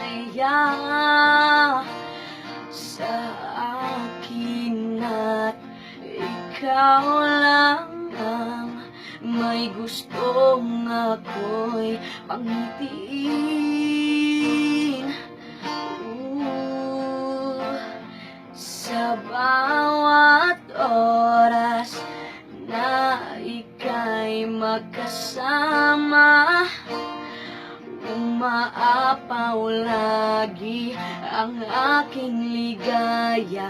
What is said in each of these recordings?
masaya sa akin at ikaw lang ang may gustong ako'y pangitiin Ooh, Sa lagi ang aking ligaya.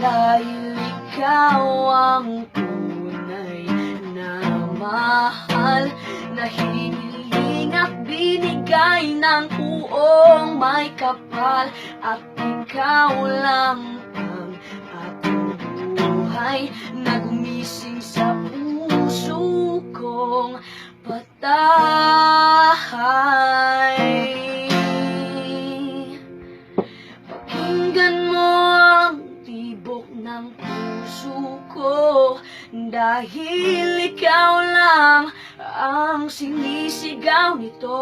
Dahil ikaw ang tunay na mahal Na hiniling at binigay ng buong may kapal At ikaw lang buhay Na gumising sa puso kong patay. Pakinggan mo ang tibok ng puso ko Dahil ikaw lang ang sinisigaw nito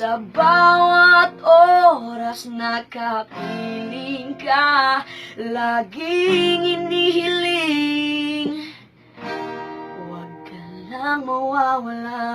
Sa bawat oras na kapiling ka Laging inihiling Huwag ka lang mawawala.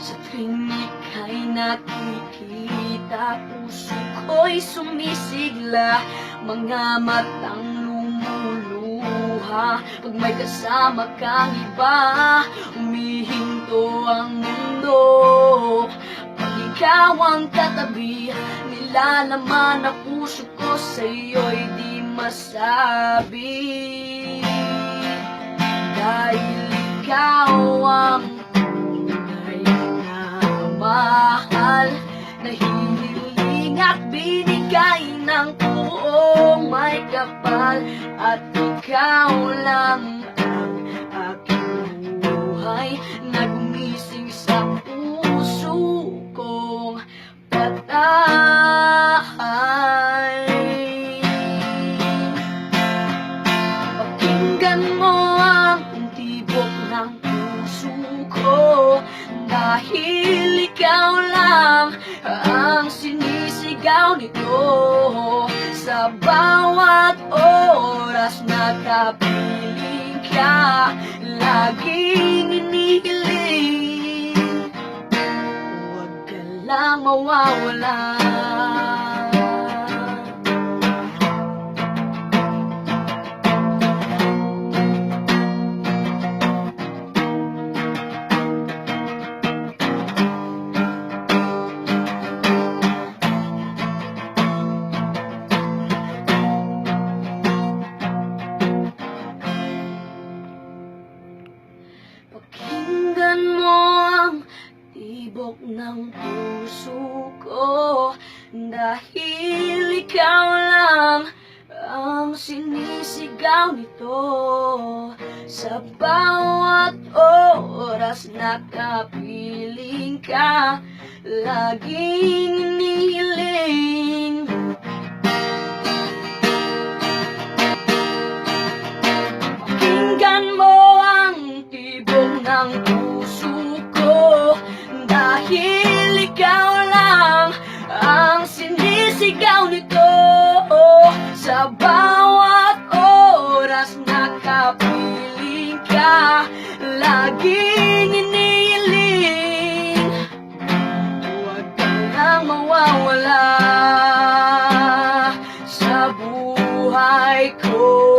Sa tuwing ika'y nakikita Puso ko'y sumisigla Mga matang lumuluha. Pag may kasama kang iba Umihinto ang mundo. Pag ikaw ang katabi Nilalaman ang puso ko sa'yo'y di masabi. Dahil ikaw ang kapal At ikaw lang ang aking buhay. Na gumising sa puso kong patay. Pakinggan mo ang tibok ng puso ko. Dahil ikaw lang ang sinisigaw nito Sa bawat oras na kapiling ka Laging inihiling Huwag ka lang mawawala tibok ng puso ko. Dahil ikaw lang ang sinisigaw nito. Sa bawat oras na kapiling ka Laging inihiling sinisigaw nito Sa bawat oras na kapiling ka Laging iniiling. Huwag ka nang mawawala sa buhay ko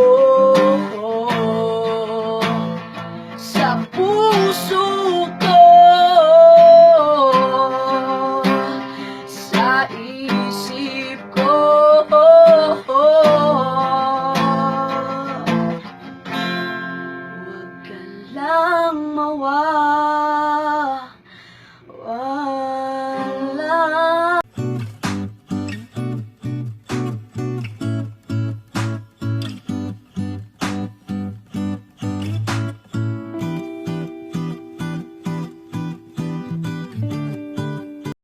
lang mawawala